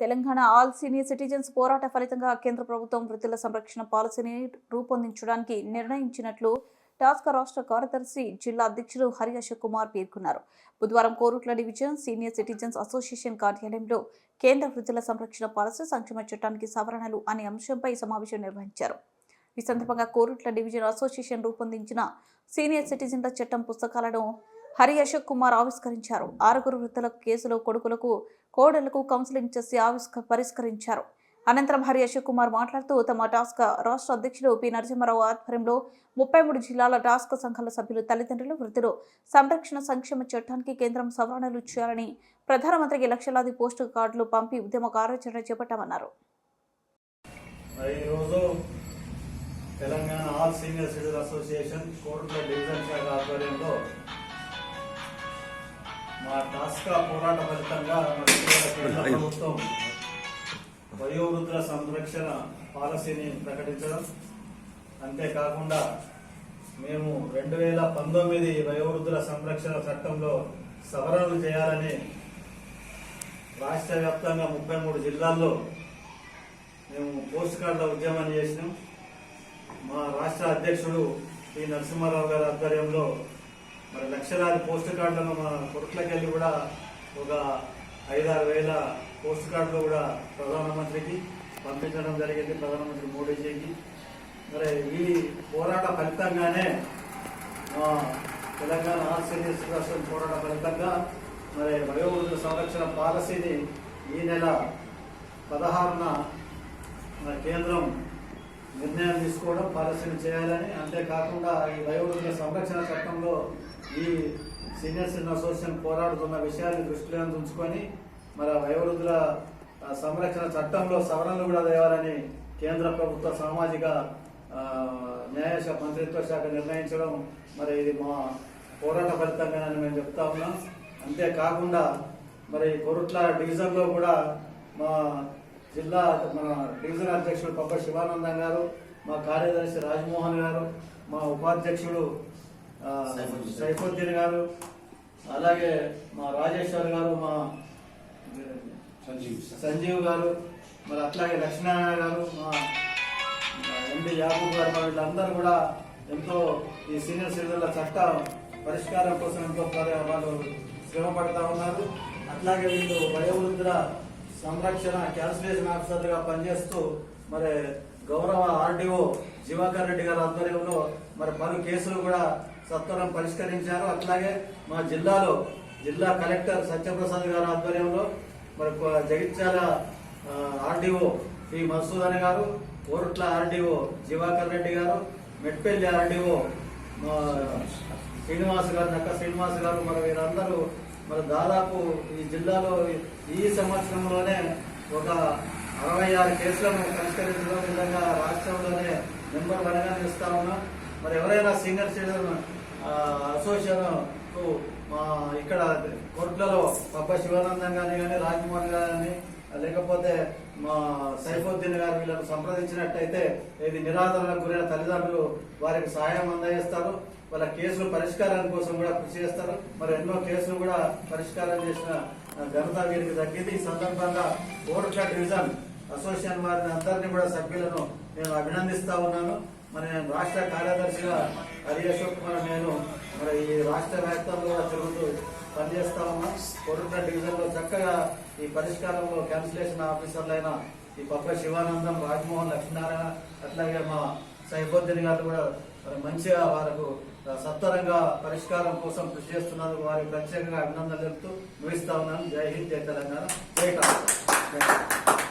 Telangana all senior citizens పోరాట ఫలితంగా కేంద్ర ప్రభుత్వం వృద్ధుల సంరక్షణ పాలసీని రూపొందించడానికి నిర్ణయించినట్లు టాస్క్ రాష్ట్ర కార్యదర్శి జిల్లా అధ్యక్షుడు హరి అశోక్ కుమార్ పేర్కొన్నారు. బుధవారం Korutla division senior citizens association కార్యాలయంలో కేంద్ర వృద్ధుల సంరక్షణ పాలసీ సంక్షేమ చట్టానికి సవరణలు అనే అంశంపై సమావేశం నిర్వహించారు. ఈ సందర్భంగా కోరుట్ల డివిజన్ అసోసియేషన్ రూపొందించిన సీనియర్ సిటిజన్ల చట్టం పుస్తకాలను హరి అశోక్ కుమార్ ఆవిష్కరించారు. ఆరుగురు వృద్ధుల కేసులో కొడుకులకు కోడళ్ళకు కౌన్సిలింగ్ చేసి ఆవిష్క పరిష్కరించారు. అనంతరం హరి అశోక్ కుమార్ మాట్లాడుతూ తమ టాస్క్ రాష్ట్ర అధ్యక్షుడు పి. నరసింహారావు ఆధ్వర్యంలో ముప్పై మూడు జిల్లాల టాస్క్ సంఘాల సభ్యులు తల్లిదండ్రులు వృద్ధులు సంరక్షణ సంక్షేమ చట్టానికి కేంద్రం సవరణలు చేయాలని ప్రధానమంత్రికి లక్షలాది పోస్టు కార్డులు పంపి ఉద్యమ కార్యాచరణ చేపట్టామన్నారు. Telangana all senior citizen association Korutla division శాఖ ఆధ్వర్యంలో మా టాస్కా పోరాట ఫలితంగా కేంద్ర ప్రభుత్వం వయోవృద్ధుల సంరక్షణ పాలసీని ప్రకటించడం. అంతేకాకుండా మేము రెండు వేల పంతొమ్మిది వయోవృద్ధుల సంరక్షణ చట్టంలో సవరణలు చేయాలని రాష్ట్ర వ్యాప్తంగా ముప్పై మూడు జిల్లాల్లో మేము పోస్ట్ కార్డుల ఉద్యమం చేసినాం. మా రాష్ట్ర అధ్యక్షుడు పి నరసింహారావు గారి ఆధ్వర్యంలో మరి లక్షలాది పోస్ట్ కార్డులను మన కొడుకులకి వెళ్ళి కూడా ఒక ఐదారు వేల పోస్ట్ కార్డులు కూడా ప్రధానమంత్రికి పంపించడం జరిగింది. ప్రధానమంత్రి మోడీజీకి. మరి ఈ పోరాట ఫలితంగానే తెలంగాణ ఆర్సీఎస్ రాష్ట్రం పోరాట ఫలితంగా మరి వయోవృద్ధుల సంరక్షణ పాలసీని ఈ నెల పదహారున మన కేంద్రం నిర్ణయం తీసుకోవడం పాలసీని చేయాలని అంతేకాకుండా ఈ వయోవృద్ధుల సంరక్షణ చట్టంలో ఈ సీనియర్ సిటిజన్ అసోసియేషన్ పోరాడుతున్న విషయాన్ని దృష్టిలో ఉంచుకొని మరి వయోవృద్ధుల సంరక్షణ చట్టంలో సవరణలు కూడా తేవాలని కేంద్ర ప్రభుత్వ సామాజిక న్యాయ మంత్రిత్వ శాఖ నిర్ణయించడం మరి ఇది మా పోరాట ఫలితంగానని మేము చెప్తా ఉన్నాం. అంతేకాకుండా మరి కొరుట్ల డివిజన్లో కూడా మా జిల్లా మన డివిజన్ అధ్యక్షుడు పప్ప శివానందం గారు మా కార్యదర్శి రాజ్మోహన్ గారు మా ఉపాధ్యక్షుడు సైఫుద్దీన్ గారు అలాగే మా రాజేశ్వర్ గారు మా సంజీవ్. గారు మరి అట్లాగే లక్ష్మీనారాయణ గారు మా ఎండి యాకూబ్ గారు వీళ్ళందరూ కూడా ఎంతో ఈ సీనియర్ సిటిజన్ల చట్ట పరిష్కారం కోసం ఎంతో వాళ్ళు శ్రమ పడతా ఉన్నారు. అట్లాగే వీళ్ళు వయోవృద్ధుల సంరక్షణ క్యాన్సిలేషన్ ఆఫీసర్లుగా పనిచేస్తూ మరి గౌరవ ఆర్డీఓ జివాకర్ రెడ్డి గారి ఆధ్వర్యంలో మరి పలు కేసులు కూడా సత్వరం పరిష్కరించారు. అట్లాగే మా జిల్లాలో జిల్లా కలెక్టర్ సత్యప్రసాద్ గారి ఆధ్వర్యంలో మరి జగిత్యాల ఆర్డీఓ పి. మసూద్ అని గారు కోరుట్ల ఆర్డీఓ జివాకర్ రెడ్డి గారు మెట్పల్లి ఆర్డీఓ మా శ్రీనివాస్ గారు నక్క శ్రీనివాస్ గారు మరి వీరందరూ మరి దాదాపు ఈ జిల్లాలో ఈ సంవత్సరంలోనే ఒక అరవై ఆరు కేసులను పరిష్కరించడం విధంగా రాష్ట్రంలోనే నెంబర్ వన్గా నిలుస్తా ఉన్నాం. మరి ఎవరైనా సీనియర్ సిటిజన్ అసోసియేషన్ మా ఇక్కడ కోర్టులలో పబ్బ శివానందం గాని కానీ రాజ్మోహన్ కానీ లేకపోతే మా సైఫుద్దీన్ గారు వీళ్ళను సంప్రదించినట్టయితే ఇది నిరాదరణకు గురైన తల్లిదండ్రులు వారికి సహాయం అందజేస్తారు. వాళ్ళ కేసులు పరిష్కారం కోసం కూడా కృషి చేస్తారు. మరి ఎన్నో కేసులు కూడా పరిష్కారం చేసిన ఘనత వీరికి దక్కింది. ఈ సందర్భంగా కోరుట్ల డివిజన్ అసోసియేషన్ వారిని అందరినీ కూడా సభ్యులను నేను అభినందిస్తా ఉన్నాను. మరి నేను రాష్ట్ర కార్యదర్శిగా హరి అశోక్ కుమార్ నేను మరి ఈ రాష్ట్ర వ్యాప్తంలో కూడా తిరుగుతూ పనిచేస్తా ఉన్నా కోరుట్ల డివిజన్లో చక్కగా ఈ పరిష్కారంలో క్యాన్సిలేషన్ ఆఫీసర్లైన ఈ పప్ప శివానందం రాజమోహన్ లక్ష్మీనారాయణ అట్లాగే మా సైఫుద్దీన్ గారు కూడా మరి మంచిగా వారికి సత్వరంగా పరిష్కారం కోసం కృషి చేస్తున్నందుకు వారికి ప్రత్యేకంగా అభినందనలు తెలుపుతూ ముగిస్తా ఉన్నాను. జై హింద్ జై తెలంగాణ. జై కాంగ్రెస్.